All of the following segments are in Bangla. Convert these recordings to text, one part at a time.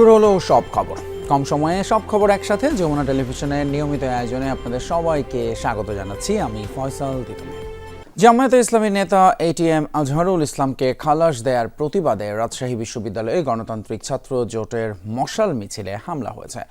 শুরু হলো সব খবর। কম সময়ে সব খবর একসাথে যমুনা টেলিভিশনের নিয়মিত আয়োজনে আপনাদের সবাইকে স্বাগত জানাচ্ছি। আমি ফয়সাল তিতুমি। জামায়াতে ইসলামী নেতা এটিএম আজহারুল ইসলামকে খালাস দেয়ার প্রতিবাদে রাজশাহী বিশ্ববিদ্যালয়ে গণতান্ত্রিক ছাত্র জোটের মশাল মিছিলে হামলা হয়েছে।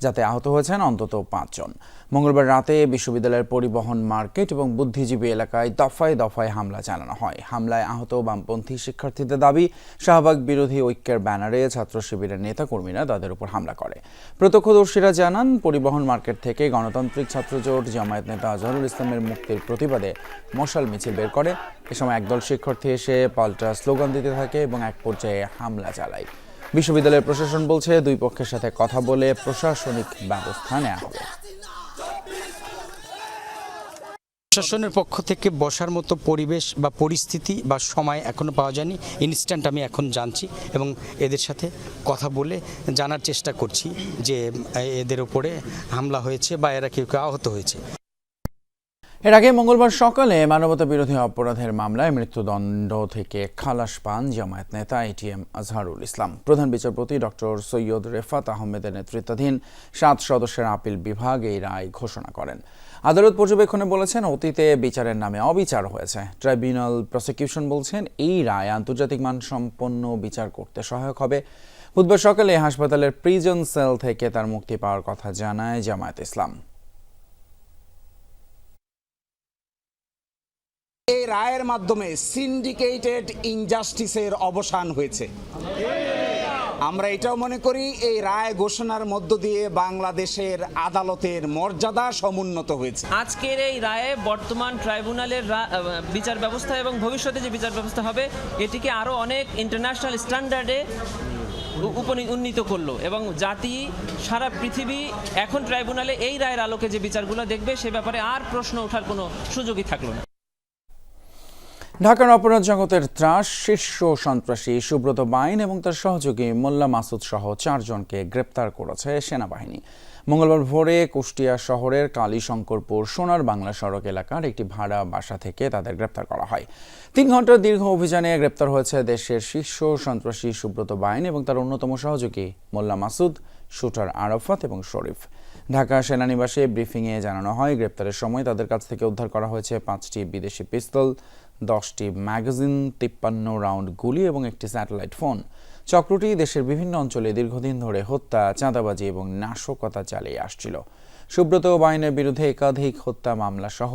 যাতে আহত হয়েছেন অন্তত পাঁচজন। মঙ্গলবার রাতে বিশ্ববিদ্যালয়ের পরিবহন মার্কেট এবং বুদ্ধিজীবী এলাকায় দফায় দফায় হামলা চালানো হয়। হামলায় আহত বামপন্থী শিক্ষার্থীদের দাবি, শাহবাগ বিরোধী ঐক্যের ব্যানারে ছাত্র শিবিরের নেতাকর্মীরা তাদের উপর হামলা করে। প্রত্যক্ষদর্শীরা জানান, পরিবহন মার্কেট থেকে গণতান্ত্রিক ছাত্র জোট জামায়াত নেতা আজহারুল ইসলামের মুক্তির প্রতিবাদে মশাল মিছিল বের করে। এ সময় একদল শিক্ষার্থী এসে পাল্টা স্লোগান দিতে থাকে এবং এক পর্যায়ে হামলা চালায়। বিশ্ববিদ্যালয়ের প্রশাসন বলছে দুই পক্ষের সাথে কথা বলে প্রশাসনিক ব্যবস্থা নেওয়া হবে। প্রশাসনের পক্ষ থেকে বসার মতো পরিবেশ বা পরিস্থিতি বা সময় এখনও পাওয়া যায়নি। ইনস্ট্যান্ট আমি এখন জানছি এবং এদের সাথে কথা বলে জানার চেষ্টা করছি যে এদের উপরে হামলা হয়েছে বা এরা কেউ কেউ আহত হয়েছে। এর আগে মঙ্গলবার সকালে মানবতা বিরোধী অপরাধের মামলায় মৃত্যুদণ্ড থেকে খালাস পান জামায়াত নেতা এটিএম আজহারুল ইসলাম। প্রধান বিচারপতি ডক্টর সৈয়দ রেফাত আহমেদের নেতৃত্বাধীন সাত সদস্যের আপিল বিভাগ এই রায় ঘোষণা করেন। আদালত পর্যবেক্ষণে বলেছেন, অতীতে বিচারের নামে অবিচার হয়েছে। ট্রাইব্যুনাল প্রসিকিউশন বলছেন, এই রায় আন্তর্জাতিক মানসম্পন্ন বিচার করতে সহায়ক হবে। বুধবার সকালে হাসপাতালের প্রিজন সেল থেকে তার মুক্তি পাওয়ার কথা জানায় জামায়াত ইসলাম। এই রায়ের মাধ্যমে সিন্ডিকেটেড ইনজাস্টিসের অবসান হয়েছে। আমরা এটাও মনে করি, এই রায় ঘোষণার মধ্য দিয়ে বাংলাদেশের আদালতের মর্যাদা সমুন্নত হয়েছে। আজকের এই রায়ে বর্তমান ট্রাইব্যুনালের বিচার ব্যবস্থা এবং ভবিষ্যতে যে বিচার ব্যবস্থা হবে, এটিকে আরও অনেক ইন্টারন্যাশনাল স্ট্যান্ডার্ডে উন্নীত করল এবং জাতি, সারা পৃথিবী এখন ট্রাইব্যুনালে এই রায়ের আলোকে যে বিচারগুলো দেখবে, সে ব্যাপারে আর প্রশ্ন ওঠার কোনো সুযোগই থাকল না। ঢাকার অপরাধ জগতের ত্রাস, শীর্ষ সন্ত্রাসী সুব্রত বাইন এবং তার সহযোগী মোল্লা মাসুদ সহ চারজনকে গ্রেপ্তার করেছে সেনাবাহিনী। মঙ্গলবার ভোরে কুষ্টিয়া শহরের কালীশঙ্করপুর সোনার বাংলা সড়ক এলাকার একটি ভাড়া বাসা থেকে তাদের গ্রেপ্তার করা হয়। তিন ঘণ্টার দীর্ঘ অভিযানে গ্রেপ্তার হয়েছে দেশের শীর্ষ সন্ত্রাসী সুব্রত বাইন এবং তার অন্যতম সহযোগী মোল্লা মাসুদ, শুটার আরাফাত এবং শরীফ। ঢাকা সেনানিবাসে ব্রিফিংয়ে জানানো হয়, গ্রেপ্তারের সময় তাদের কাছ থেকে উদ্ধার করা হয়েছে পাঁচটি বিদেশি পিস্তল দশটি ম্যাগাজিন, তিপ্পান্ন রাউন্ড গুলি এবং একটি স্যাটেলাইট ফোন। চক্রটি দেশের বিভিন্ন অঞ্চলে দীর্ঘদিন ধরে হত্যা, চাঁদাবাজি এবং নাশকতা চালিয়ে আসছিল। সুব্রত বাহিনীর বিরুদ্ধে একাধিক হত্যা মামলা সহ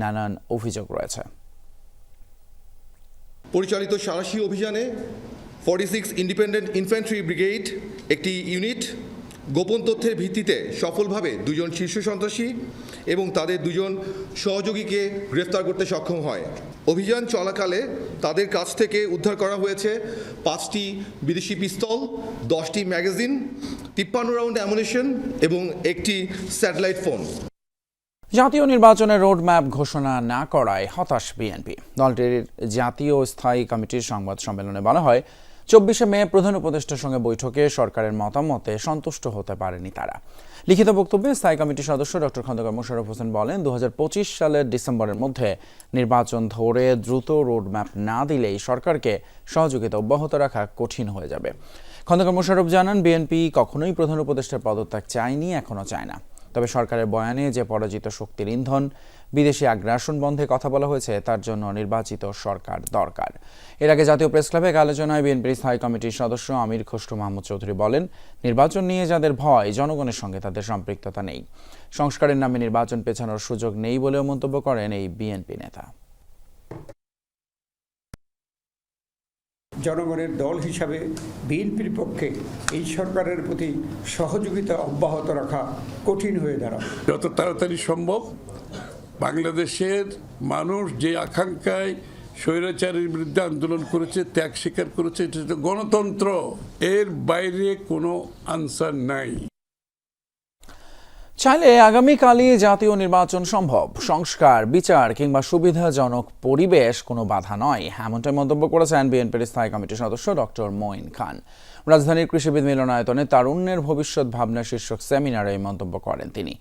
নানান অভিযোগ রয়েছে। পরিচালিত সারাশি অভিযানে forty six independent infantry brigade একটি ইউনিট গোপন তথ্যের ভিত্তিতে সফলভাবে দুজন শীর্ষ সন্ত্রাসী এবং তাদের দুজন সহযোগীকে গ্রেফতার করতে সক্ষম হয়। অভিযান চলাকালে তাদের কাছ থেকে উদ্ধার করা হয়েছে পাঁচটি বিদেশি পিস্তল, দশটি ম্যাগাজিন, তিপ্পান্ন রাউন্ড অ্যামুনেশন এবং একটি স্যাটেলাইট ফোন। জাতীয় নির্বাচনের রোডম্যাপ ঘোষণা না করায় হতাশ বিএনপি। দলটির জাতীয় স্থায়ী কমিটির সংবাদ সম্মেলনে বলা হয় চব্বিশে মে প্রধান উপদেষ্টার সঙ্গে বৈঠকে সরকারের মতামতে সন্তুষ্ট হতে পারেনি তারা। লিখিত বক্তব্যে স্থায়ী কমিটির সদস্য ডক্টর খন্দকার মোশাররফ হোসেন বলেন দু হাজার পঁচিশ সালের ডিসেম্বরের মধ্যে নির্বাচন ধরে দ্রুত রোডম্যাপ না দিলেই সরকারকে সহযোগিতা অব্যাহত রাখা কঠিন হয়ে যাবে। খন্দকার মোশাররফ জানান, বিএনপি কখনোই প্রধান উপদেষ্টার পদত্যাগ চায়নি, এখনও চায় না। তবে সরকারের বয়ানে যে পরাজিত শক্তির ইন্ধন বিদেশি আগ্রাসন বন্ধে কথা বলা হয়েছে তার জন্য নির্বাচিত সরকার দরকার। এর আগে জাতীয় প্রেস ক্লাবে এক আলোচনায় বিএনপির স্থায়ী কমিটির সদস্য আমির খসরু মাহমুদ চৌধুরী বলেন নির্বাচন নিয়ে যাদের ভয় জনগণের সঙ্গে তাদের সম্পৃক্ততা নেই। সংস্কারের নামে নির্বাচন পেছানোর সুযোগ নেই বলেও মন্তব্য করেন এই বিএনপি নেতা। জনগণের দল হিসাবে বিএনপির পক্ষে এই সরকারের প্রতি সহযোগিতা অব্যাহত রাখা কঠিন হয়ে দাঁড়াবে। যত তাড়াতাড়ি সম্ভব বাংলাদেশের মানুষ যে আকাঙ্ক্ষায় স্বৈরাচারের বিরুদ্ধে আন্দোলন করেছে, ত্যাগ স্বীকার করেছে, এটা গণতন্ত্র। এর বাইরে কোনো আনসার নাই। চাইলে আগামীকালই জাতীয় নির্বাচন সম্ভব। সংস্কার, বিচার কিংবা সুবিধাজনক পরিবেশ কোনো বাধা নয়। এমনটাই মন্তব্য করেছেন বিএনপির স্থায়ী কমিটির সদস্য ডক্টর মঈন খান। রাজধানীর কৃষিবিদ মিলনায়তনে তারুণ্যের ভবিষ্যৎ ভাবনা শীর্ষক সেমিনারে এই মন্তব্য করেন তিনি।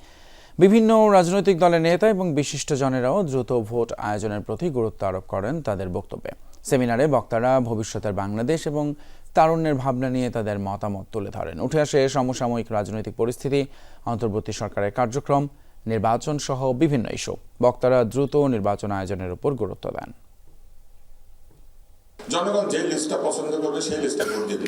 বিভিন্ন রাজনৈতিক দলের নেতা এবং বিশিষ্টজনেরাও দ্রুত ভোট আয়োজনের প্রতি গুরুত্ব আরোপ করেন তাদের বক্তব্যে। সেমিনারে বক্তারা ভবিষ্যতের বাংলাদেশ এবং তারুণ্যের ভাবনা নিয়ে তাদের মতামত তুলে ধরেন। উঠে আসে সমসাময়িক রাজনৈতিক পরিস্থিতি, অন্তর্বর্তী সরকারের কার্যক্রম, নির্বাচন সহ বিভিন্ন ইস্যু। বক্তারা দ্রুত নির্বাচন আয়োজনের উপর গুরুত্ব দেন। জনগণ যে লিস্টটা পছন্দ করবে সেই লিস্টটা ভোট দিয়ে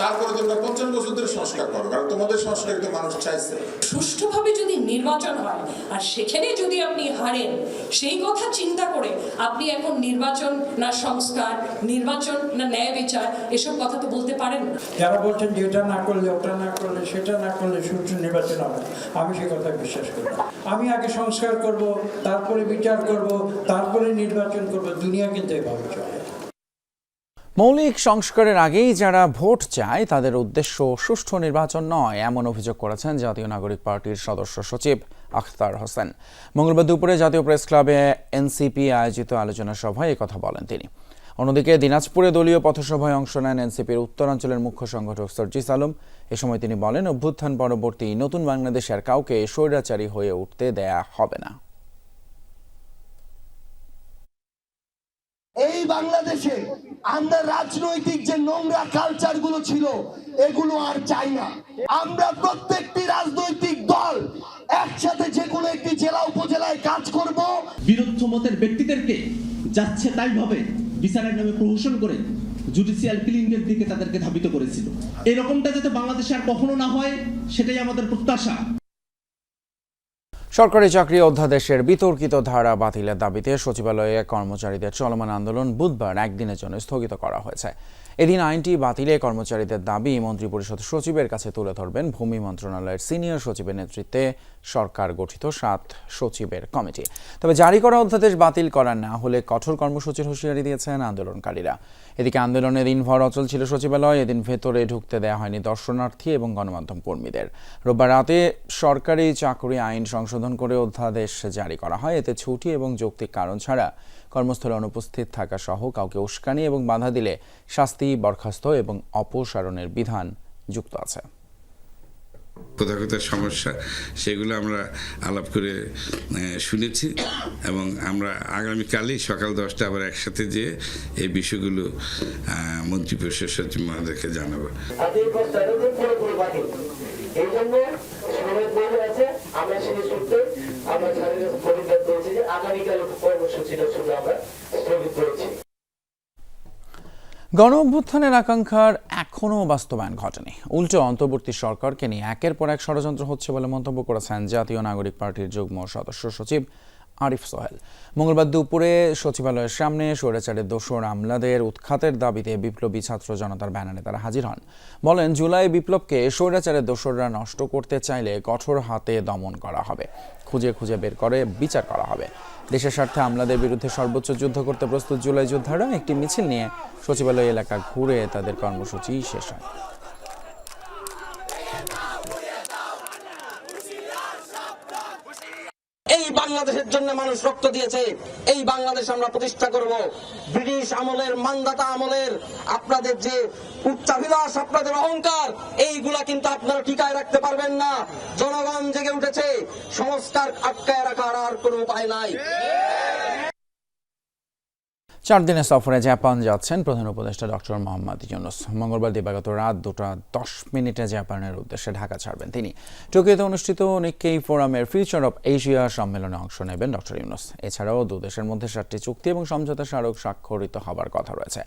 তারপরে তোমরা পঞ্চান্ন বছর ধরে সংস্কার করো কারণ তোমাদের সংস্কার তো মানুষ চাইছে। সুষ্ঠুভাবে যদি নির্বাচন হয় আর সেখানে যদি আপনি হারেন সেই কথা চিন্তা করে আপনি এখন নির্বাচন না সংস্কার নির্বাচন না ন্যায় বিচার এসব কথা তো বলতে পারেন যারা বলছেন যে এটা না করলে ওটা না করলে সেটা না করলে সুষ্ঠু নির্বাচন হবে আমি সে কথা বিশ্বাস করি আমি আগে সংস্কার করব তারপরে বিচার করব তারপরে নির্বাচন করব দুনিয়া কিন্তু এভাবে চলে মৌলিক সংস্কারের আগেই যারা ভোট চায়, তাদের উদ্দেশ্য সুষ্ঠু নির্বাচন নয়, এমন অভিযোগ করেছেন জাতীয় নাগরিক পার্টির সদস্য সচিব আখতার হোসেন। মঙ্গলবার দুপুরে জাতীয় প্রেস ক্লাবে এনসিপি আয়োজিত আলোচনা সভায় কথা বলেন তিনি। অন্যদিকে দিনাজপুরে দলীয় পথসভায় অংশ নেন এনসিপির উত্তরাঞ্চলের মুখ্য সংগঠক সর্জিস আলম। এ সময় তিনি বলেন, অভ্যুত্থান পরবর্তী নতুন বাংলাদেশের কাউকে স্বৈরাচারী হয়ে উঠতে দেয়া হবে না। এই বাংলাদেশে আমরা রাজনৈতিক যে নোংরা কালচারগুলো ছিল, এগুলো আর চাই না। আমরা প্রত্যেকটি রাজনৈতিক দল একসাথে যে কোনো একটি জেলা উপজেলায় কাজ করব। বিরুদ্ধ মতের ব্যক্তিদেরকে যাচ্ছে তাই ভাবে বিচারের নামে প্রহসন করে জুডিশিয়াল কিলিংয়ের দিকে তাদেরকে ধাবিত করেছিল। এরকমটা যাতে বাংলাদেশে আর কখনো না হয়, সেটাই আমাদের প্রত্যাশা। সরকারি চাকরি অধ্যাদেশের বিতর্কিত ধারা বাতিলের দাবিতে সচিবালয়ে কর্মচারীদের চলমান আন্দোলন বুধবার একদিনের জন্য স্থগিত করা হয়েছে। এদিন আইনটি বাতিলে কর্মচারীদের দাবি মন্ত্রিপরিষদ সচিবের কাছে তুলে ধরবেন। ভূমি মন্ত্রণালয়ের সিনিয়র সচিবের নেতৃত্বে সরকার গঠিত সাত সচিবের কমিটি। তবে জারি করা অধ্যাদেশ বাতিল করা না হলে কঠোর কর্মসূচির হুঁশিয়ারি দিয়েছেন আন্দোলনকারীরা। এদিকে আন্দোলনের দিনভর অচল ছিল সচিবালয়, এদিন ভেতরে ঢুকতে দেওয়া হয়নি দর্শনার্থী এবং গণমাধ্যম কর্মীদের। রোববার রাতে সরকারি চাকরি আইন সংশোধন করে অধ্যাদেশ জারি করা হয়। এতে ছুটি এবং যৌক্তিক কারণ ছাড়া কর্মস্থলে অনুপস্থিত থাকা সহ কাউকে উস্কানি এবং বাধা দিলে শাস্তি, বরখাস্ত এবং অপসারণের বিধান যুক্ত আছে। কোথাও কোথাও সমস্যা সেগুলো আমরা আলাপ করে শুনেছি। এবং আমরা আগামীকালই সকাল দশটা আবার একসাথে যেয়ে এই বিষয়গুলো আহ, মন্ত্রিপরিষদ সচিব মহোদয়কে জানাব। এই প্রস্তাবটা পুরোপুরি বাতিল এই জন্য আছে আমরা সেই সূত্রে আমরা পরিত্যাগ করেছি যে আগামীকাল কর্মসূচিটা শুধু আমরা স্থগিত করেছি। গণ অভ্যুত্থানের আকাঙ্ক্ষার এখনও বাস্তবায়ন ঘটেনি। উল্টো অন্তর্বর্তী সরকারকে নিয়ে একের পর এক ষড়যন্ত্র হচ্ছে বলে মন্তব্য করেছেন জাতীয় নাগরিক পার্টির যুগ্ম সদস্য সচিব আরিফ সোহেল। মঙ্গলবার দুপুরে সচিবালয়ের সামনে স্বৈরাচারের দোসর আমলাদের উৎখাতের দাবিতে বিপ্লবী ছাত্র জনতার ব্যানারে তারা হাজির হন। বলেন, জুলাই বিপ্লবকে স্বৈরাচারের দোসররা নষ্ট করতে চাইলে কঠোর হাতে দমন করা হবে। খুঁজে খুঁজে বের করে বিচার করা হবে। দেশের স্বার্থে আমলাদের বিরুদ্ধে সর্বোচ্চ যুদ্ধ করতে প্রস্তুত জুলাই যোদ্ধারা একটি মিছিল নিয়ে সচিবালয় এলাকা ঘুরে তাদের কর্মসূচি শেষ হয় এই বাংলাদেশের জন্য মানুষ রক্ত দিয়েছে, এই বাংলাদেশ আমরা প্রতিষ্ঠা করব। ব্রিটিশ আমলের, মান্দাতা আমলের, আপনাদের যে উচ্চাভিলাষ, আপনাদের অহংকার, এইগুলা কিন্তু আপনারা টিকায় রাখতে পারবেন না। জনগণ জেগে উঠেছে, সংস্কার আটকায় রাখার আর কোনো উপায় নাই। চার দিনের সফরে জাপান যাচ্ছেন প্রধান উপদেষ্টা ডক্টর মোহাম্মদ ইউনুস। মঙ্গলবার দিবাগত রাত দুটা দশ মিনিটে জাপানের উদ্দেশ্যে ঢাকা ছাড়বেন তিনি। টোকিওতে অনুষ্ঠিত নিক্কেই ফোরামের ফিউচার অফ এশিয়া সম্মেলনে অংশ নেবেন ডক্টর ইউনুস। এছাড়াও দু দেশের মধ্যে সাতটি চুক্তি এবং সমঝোতা স্মারক স্বাক্ষরিত হবার কথা রয়েছে।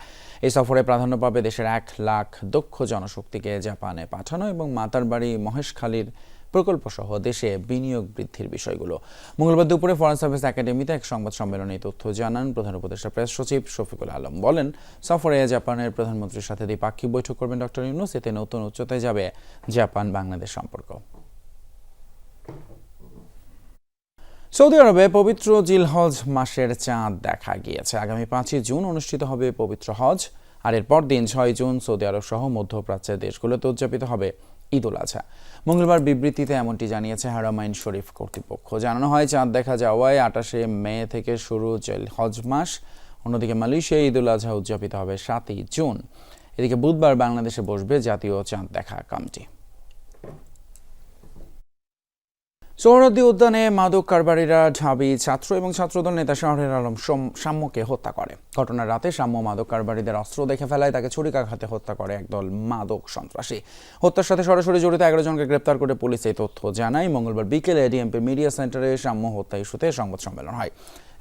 এই সফরে প্রাধান্য পাবে দেশের এক লাখ দক্ষ জনশক্তিকে জাপানে পাঠানো এবং মাতারবাড়ি মহেশখালীর প্রকল্প সহ দেশে বিনিয়োগ বৃদ্ধির বিষয়গুলো। মঙ্গলবার দুপুরে ফরেন সার্ভিস একাডেমিতে এক সংবাদ সম্মেলনে তথ্য জানান প্রধান উপদেষ্টা প্রেস সচিব শফিকুল আলম। বলেন, সফরে জাপানের প্রধানমন্ত্রীর সাথে দ্বিপাক্ষিক বৈঠক করবেন ডক্টর ইউনুস, এতে নতুন উচ্চতায় যাবে জাপান বাংলাদেশ সম্পর্ক। সৌদি আরবে পবিত্র জিলহজ মাসের চাঁদ দেখা গিয়েছে। আগামী পাঁচই জুন অনুষ্ঠিত হবে পবিত্র হজ, আর এরপর দিন ছয় জুন সৌদি আরব সহ মধ্যপ্রাচ্যের দেশগুলোতে উদযাপিত হবে। ঈদ উল আজহা। মঙ্গলবার বিবৃতিতে এমনটি জানিয়েছে হারামাইন শরীফ কর্তৃপক্ষ। জানানো হয়, চাঁদ দেখা যাওয়ায় আটাশে মে থেকে শুরু হজ মাস, অন্যদিকে মালয়েশিয়া ঈদ উল আজহা উদযাপিত হবে সাতই জুন। এদিকে বুধবার বাংলাদেশে বসবে জাতীয় চাঁদ দেখা কমিটি। সোহরদ্দি উদ্যানে মাদক কারবারিরা ঢাবি ছাত্র এবং ছাত্রদল নেতা শহরের আলম সাম্যকে হত্যা করে। ঘটনার রাতে সাম্য মাদক কারবারিদের অস্ত্র দেখে ফেলায় তাকে ছুরিকাঘাতে হত্যা করে একদল মাদক সন্ত্রাসী। হত্যার সাথে সরাসরি জড়িত এগারো জনকে গ্রেপ্তার করে পুলিশ এই তথ্য জানায়। মঙ্গলবার বিকেলে ডিএমপি মিডিয়া সেন্টারে সাম্য হত্যা ইস্যুতে সংবাদ সম্মেলন হয়।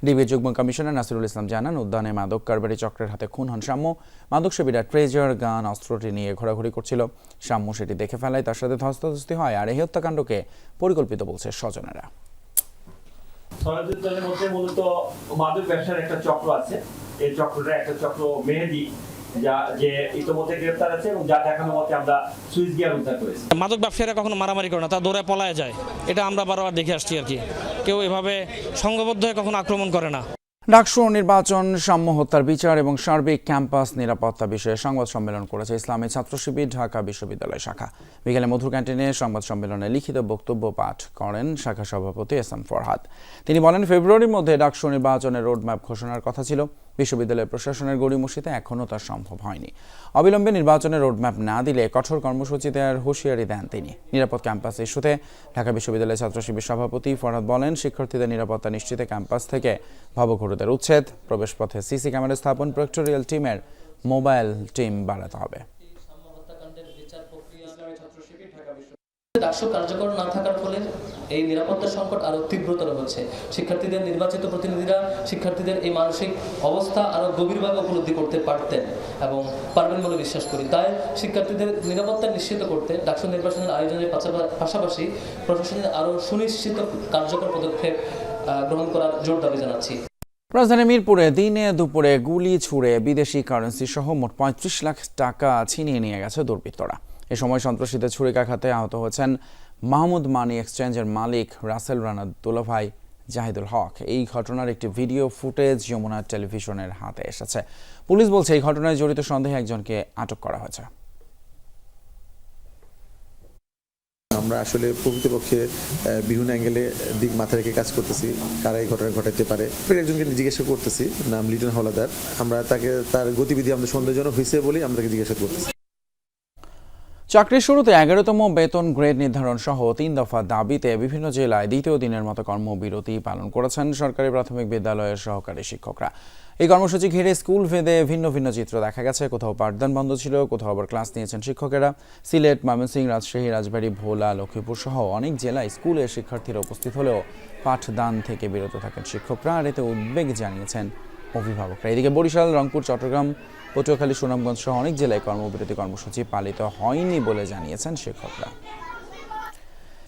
ডিবি যুগ্ম কমিশনার নাসিরুল ইসলাম জানান, উদ্যানে মাদক কারবারি চক্রের হাতে খুন হন সাম্য মাদক সেবীরা ট্রেজার, গান, অস্ত্রটি নিয়ে ঘোরাঘুরি করছিল। সাম্য সেটি দেখে ফেলায়, তার সাথে ধস্তাধস্তি হয়। আর এই হত্যাকাণ্ডকে পরিকল্পিত বলছে স্বজনেরা। মূলত মাদক ব্যবসার একটা চক্র আছে। এই চক্রটা একটা চক্র মেহেদি। যা যে ইতিমধ্যে গ্রেপ্তার আছে এবং যা দেখানো মতে আমরা সুইচ গিয়ার উদ্ধার করেছি। মাদক ব্যবসায়ীরা কখনো মারামারি করে না তা দৌড়ে পলায় যায়। এটা আমরা বারবার দেখে আসছি আর কি। কেউ এভাবে সংঘবদ্ধ হয়ে কখনো আক্রমণ করে না। ডাকসু নির্বাচন সাম্য হত্যার বিচার এবং সার্বিক ক্যাম্পাস নিরাপত্তা বিষয়ে সংবাদ সম্মেলন করেছে ইসলামী ছাত্র শিবির ঢাকা বিশ্ববিদ্যালয় শাখা। বিকেলে মধুর ক্যান্টিনে সংবাদ সম্মেলনে লিখিত বক্তব্য পাঠ করেন শাখা সভাপতি এস এম ফরহাদ। তিনি বলেন ফেব্রুয়ারির মধ্যে ডাকসু নির্বাচনের রোডম্যাপ ঘোষণার কথা ছিল। বিশ্ববিদ্যালয় প্রশাসনের গড়িমসিতে এখনও তা সম্ভব হয়নি। অবিলম্বে নির্বাচনের রোডম্যাপ না দিলে কঠোর কর্মসূচি দেওয়ার হুঁশিয়ারি দেন তিনি। নিরাপদ ক্যাম্পাস ইস্যুতে ঢাকা বিশ্ববিদ্যালয় ছাত্র শিবির সভাপতি ফরহাদ বলেন, শিক্ষার্থীদের নিরাপত্তা নিশ্চিতে ক্যাম্পাস থেকে ভবঘুরুদের উচ্ছেদ, প্রবেশপথে সিসি ক্যামেরা স্থাপন, প্রেক্টোরিয়াল টিমের মোবাইল টিম বাড়াতে হবে। ডাকসু কার্যকর না থাকার ফলে এই নিরাপত্তা সংকট আরও তীব্রতর হচ্ছে। শিক্ষার্থীদের নির্বাচিত প্রতিনিধিরা শিক্ষার্থীদের এই মানসিক অবস্থা আরও গভীরভাবে উপলব্ধি করতে পারতেন এবং পারবেন বলে বিশ্বাস করি। তাই শিক্ষার্থীদের নিরাপত্তা নিশ্চিত করতে ডাকসু নির্বাচনের আয়োজনের পাশাপাশি প্রশাসনের আরও সুনিশ্চিত কার্যকর পদক্ষেপ গ্রহণ করার জোর দাবি জানাচ্ছি। রাজধানী মিরপুরে দিনে দুপুরে গুলি ছুড়ে বিদেশি কারেন্সি সহ মোট পঁয়ত্রিশ লাখ টাকা ছিনিয়ে নিয়ে গেছে দুর্বৃত্তরা। এ সময় সন্ত্রাসীদের ছুরিকাঘাতে আহত হয়েছেন মাহমুদ মানি এক্সচেঞ্জের মালিক রাসেল রানা দুলাভাই জাহিদুল হক। এই ঘটনার একটি ভিডিও ফুটেজ যমুনা টেলিভিশনের হাতে এসেছে। পুলিশ বলছে, এই ঘটনায় জড়িত সন্দেহে একজনকে আটক করা হয়েছে। আমরা আসলে প্রকৃতপক্ষে বিভিন্ন অ্যাঙ্গেলে দিক মাথা রেখে কাজ করতেছি। কারা এই ঘটনা ঘটাতে পারে? একজনকে জিজ্ঞাসা করতেছি, নাম লিটন হলাদার আমরা তাকে, তার গতিবিধি আমাদের সন্দেহজনক হয়েছে বলেই আমরা তাকে জিজ্ঞাসা করতেছি। চাকরির শুরুতে এগারোতম বেতন গ্রেড নির্ধারণ সহ তিন দফা দাবিতে বিভিন্ন জেলায় দ্বিতীয় দিনের মতো কর্মবিরতি পালন করেছেন সরকারি প্রাথমিক বিদ্যালয়ের সহকারী শিক্ষকরা। এই কর্মসূচি ঘিরে স্কুল ভেদে ভিন্ন ভিন্ন চিত্র দেখা গেছে। কোথাও পাঠদান বন্ধ ছিল, কোথাও আবার ক্লাস নিয়েছেন শিক্ষকেরা। সিলেট, ময়মনসিংহ, রাজশাহী, রাজবাড়ী, ভোলা, লক্ষ্মীপুর সহ অনেক জেলায় স্কুলে শিক্ষার্থীরা উপস্থিত হলেও পাঠদান থেকে বিরত থাকেন শিক্ষকরা। আর এতে উদ্বেগ জানিয়েছেন অভিভাবকরা। এদিকে বরিশাল, রংপুর, চট্টগ্রাম পটুয়াখালী, সুনামগঞ্জ সহ অনেক জেলায় কর্মবিরতি কর্মসূচি পালিত হয়নি বলে জানিয়েছেন শিক্ষকরা।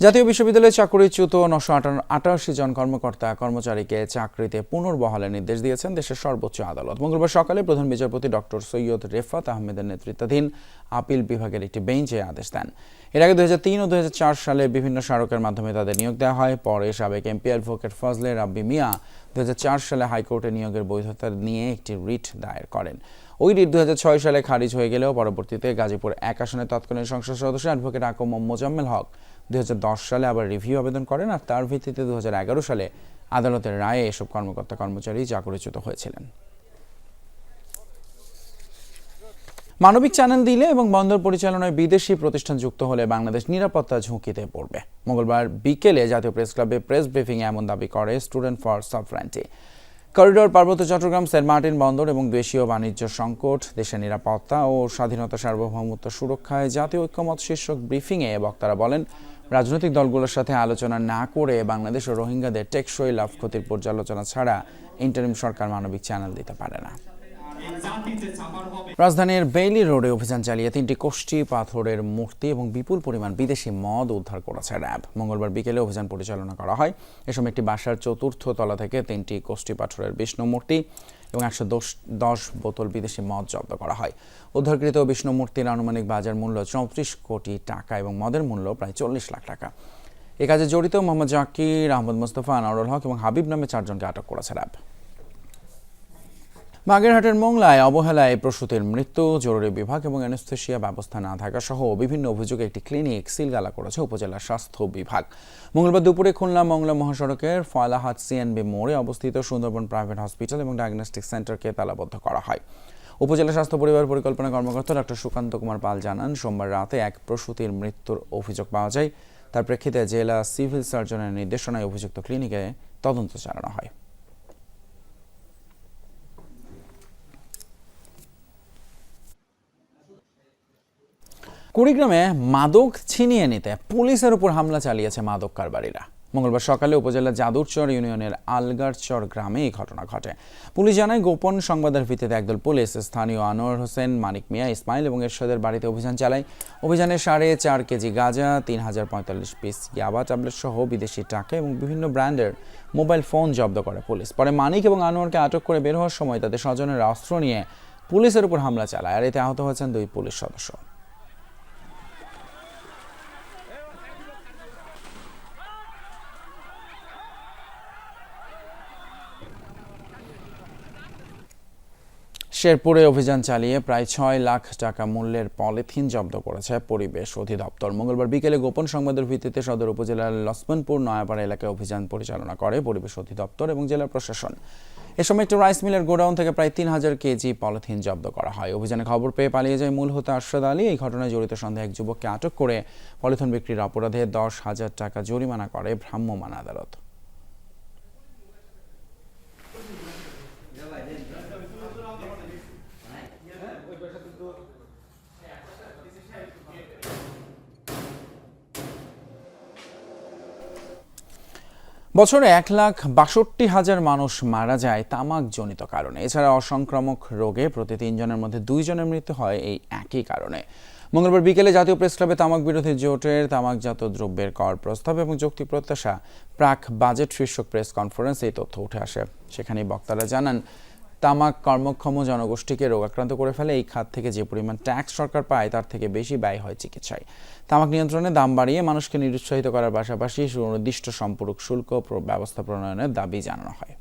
জাতীয় বিশ্ববিদ্যালয়ে চাকরিচ্যুত নশো আটাশি জন কর্মকর্তা কর্মচারীকে চাকরিতে পুনর্বহালের নির্দেশ দিয়েছেন দেশের সর্বোচ্চ আদালত। মঙ্গলবার সকালে প্রধান বিচারপতি ডক্টর সৈয়দ রেফাত আহমেদের নেতৃত্বাধীন আপিল বিভাগের একটি বেঞ্চে আদেশ দেন। এর আগে দুই হাজার তিন ও দুই হাজার চার সালে বিভিন্ন স্মারকের মাধ্যমে তাদের নিয়োগ দেওয়া হয়। পরে সাবেক এমপি অ্যাডভোকেট ফজলে রাব্বি মিয়া দু সালে হাইকোর্টে নিয়োগের বৈধতা নিয়ে একটি রিট দায়ের করেন। ওই রিট দু সালে খারিজ হয়ে গেলেও পরবর্তীতে গাজীপুর এক আসনের তৎকালীন সংসদ সদস্য অ্যাডভোকেট আকম মোজাম্মেল হক দু সালে আবার রিভিউ আবেদন করেন আর তার ভিত্তিতে দু সালে আদালতের রায়ে এসব কর্মকর্তা কর্মচারী চাকরিচ্যুত হয়েছিলেন। মানবিক চ্যানেল দিলে এবং বন্দর পরিচালনায় বিদেশি প্রতিষ্ঠান যুক্ত হলে বাংলাদেশ নিরাপত্তা ঝুঁকিতে পড়বে। মঙ্গলবার বিকেলে জাতীয় প্রেস ক্লাবে প্রেস ব্রিফিং এমন দাবি করে স্টুডেন্ট ফর সফরান্টি করিডোর পার্বত্য চট্টগ্রাম, সেন্ট মার্টিন বন্দর এবং দেশীয় বাণিজ্য সংকট, দেশের নিরাপত্তা ও স্বাধীনতা সার্বভৌমত্ব সুরক্ষায় জাতীয় ঐক্যমত শীর্ষক ব্রিফিংয়ে বক্তারা বলেন, রাজনৈতিক দলগুলোর সাথে আলোচনা না করে বাংলাদেশ ও রোহিঙ্গাদের টেকসই লাভ ক্ষতির পর্যালোচনা ছাড়া ইন্টারিম সরকার মানবিক চ্যানেল দিতে পারে না। রাজধানীর বেইলি রোডে অভিযান চালিয়ে তিনটি কোষ্ঠী পাথরের মূর্তি এবং বিপুল পরিমাণ বিদেশি মদ উদ্ধার করেছে র্যাব। মঙ্গলবার বিকেলে অভিযান পরিচালনা করা হয়। এ সময় একটি বাসার চতুর্থ তলা থেকে তিনটি কোষ্ঠী পাথরের বিষ্ণু মূর্তি এবং একশো দশ বোতল বিদেশি মদ জব্দ করা হয়। উদ্ধারকৃত বিষ্ণু মূর্তির আনুমানিক বাজার মূল্য চৌত্রিশ কোটি টাকা এবং মদের মূল্য প্রায় চল্লিশ লাখ টাকা। এ কাজে জড়িত মোহাম্মদ জাকির, আহমদ মোস্তফা আনারুল হক এবং হাবিব নামে চারজনকে আটক করেছে র্যাব। বাগেরহাটের মোংলায় অবহেলায় প্রসূতির মৃত্যু, জরুরি বিভাগ এবং অ্যানেস্থেশিয়া ব্যবস্থা না থাকা সহ বিভিন্ন অভিযোগে একটি ক্লিনিক সিলগালা করেছে উপজেলা স্বাস্থ্য বিভাগ। মঙ্গলবার দুপুরে খুলনা মংলা মহাসড়কের ফয়লাহাট সিএনবি মোড়ে অবস্থিত সুন্দরবন প্রাইভেট হসপিটাল এবং ডায়াগনস্টিক সেন্টারকে তালাবদ্ধ করা হয়। উপজেলা স্বাস্থ্য পরিবার পরিকল্পনা কর্মকর্তা ডক্টর সুকান্ত কুমার পাল জানান, সোমবার রাতে এক প্রসূতির মৃত্যুর অভিযোগ পাওয়া যায়। তার প্রেক্ষিতে জেলা সিভিল সার্জনের নির্দেশনায় অভিযুক্ত ক্লিনিকে তদন্ত চালানো হয়। কুড়িগ্রামে মাদক ছিনিয়ে নিতে পুলিশের উপর হামলা চালিয়েছে মাদক কারবারিরা। মঙ্গলবার সকালে উপজেলার যাদুরচর ইউনিয়নের আলগারচর গ্রামে এই ঘটনা ঘটে। পুলিশ জানায়, গোপন সংবাদের ভিত্তিতে একদল পুলিশ স্থানীয় আনোয়ার হোসেন, মানিক মিয়া, ইসমাইল এবং এরশাদের বাড়িতে অভিযান চালায়। অভিযানে সাড়ে চার কেজি গাঁজা, তিন হাজার পঁয়তাল্লিশ পিস ইয়াবা ট্যাবলেট সহ বিদেশি টাকা এবং বিভিন্ন ব্র্যান্ডের মোবাইল ফোন জব্দ করে পুলিশ। পরে মানিক এবং আনোয়ারকে আটক করে বের হওয়ার সময় তাদের স্বজনের অস্ত্র নিয়ে পুলিশের উপর হামলা চালায়, আর এতে আহত হয়েছেন দুই পুলিশ সদস্য। শেরপুরে অভিযান চালিয়ে প্রায় ছয় লাখ টাকা মূল্যের পলিথিন জব্দ করেছে পরিবেশ অধিদপ্তর। মঙ্গলবার বিকেলে গোপন সংবাদের ভিত্তিতে সদর উপজেলার লক্ষ্মণপুর নয়াপাড়া এলাকায় অভিযান পরিচালনা করে পরিবেশ অধিদপ্তর এবং জেলা প্রশাসন। এ সময় একটি রাইস মিলের গোডাউন থেকে প্রায় তিন হাজার কেজি পলিথিন জব্দ করা হয়। অভিযানে খবর পেয়ে পালিয়ে যায় মূল হতে আরশাদ আলী। এই ঘটনায় জড়িত সন্দেহে এক যুবককে আটক করে পলিথিন বিক্রির অপরাধে দশ হাজার টাকা জরিমানা করে ভ্রাম্যমাণ আদালত। বছরে এক লাখ বাষট্টি হাজার মানুষ মারা যায় তামাকজনিত কারণে। এছাড়া অসংক্রামক রোগে প্রতি তিনজনের মধ্যে দুইজনের মৃত্যু হয় এই একই কারণে। মঙ্গলবার বিকেলে জাতীয় প্রেস ক্লাবে তামাক বিরোধী জোটের তামাকজাত দ্রব্যের কর প্রস্তাব এবং যুক্তি প্রত্যাশা প্রাক বাজেট শীর্ষক প্রেস কনফারেন্সে এই তথ্য উঠে আসে। সেখানে বক্তারা জানান তামাক কর্মক্ষম জনগোষ্ঠীকে রোগাক্রান্ত করে ফেলে। এই খাত থেকে যে পরিমাণ ট্যাক্স সরকার পায়, তার থেকে বেশি ব্যয় হয় চিকিৎসায়। তামাক নিয়ন্ত্রণে দাম বাড়িয়ে মানুষকে নিরুৎসাহিত করার পাশাপাশি সুনির্দিষ্ট সম্পূরক শুল্ক ব্যবস্থা প্রণয়নের দাবি জানানো হয়।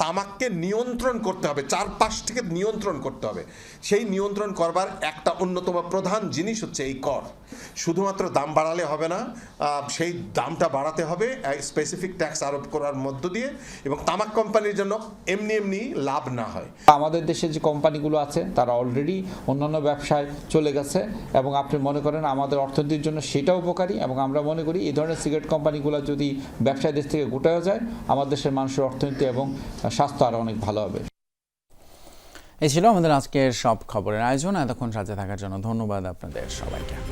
তামাককে নিয়ন্ত্রণ করতে হবে, চারপাশ থেকে নিয়ন্ত্রণ করতে হবে। সেই নিয়ন্ত্রণ করবার একটা অন্যতম প্রধান জিনিস হচ্ছে এই কর। শুধুমাত্র দাম বাড়ালে হবে না সেই দামটা বাড়াতে হবে স্পেসিফিক ট্যাক্স আরোপ করার মধ্য দিয়ে এবং তামাক কোম্পানির জন্য এমনি এমনি লাভ না হয়। আমাদের দেশে যে কোম্পানিগুলো আছে, তারা অলরেডি অন্যান্য ব্যবসায় চলে গেছে এবং আপনি মনে করেন আমাদের অর্থনীতির জন্য সেটা উপকারী এবং আমরা মনে করি এই ধরনের সিগারেট কোম্পানিগুলো যদি ব্যবসায় দেশ থেকে গোটাও যায়, আমাদের দেশের মানুষের অর্থনীতি এবং স্বাস্থ্য আরও অনেক ভালো হবে। এই ছিল আমাদের আজকের সব খবরের আয়োজন। এতক্ষণ সাথে থাকার জন্য ধন্যবাদ আপনাদের সবাইকে।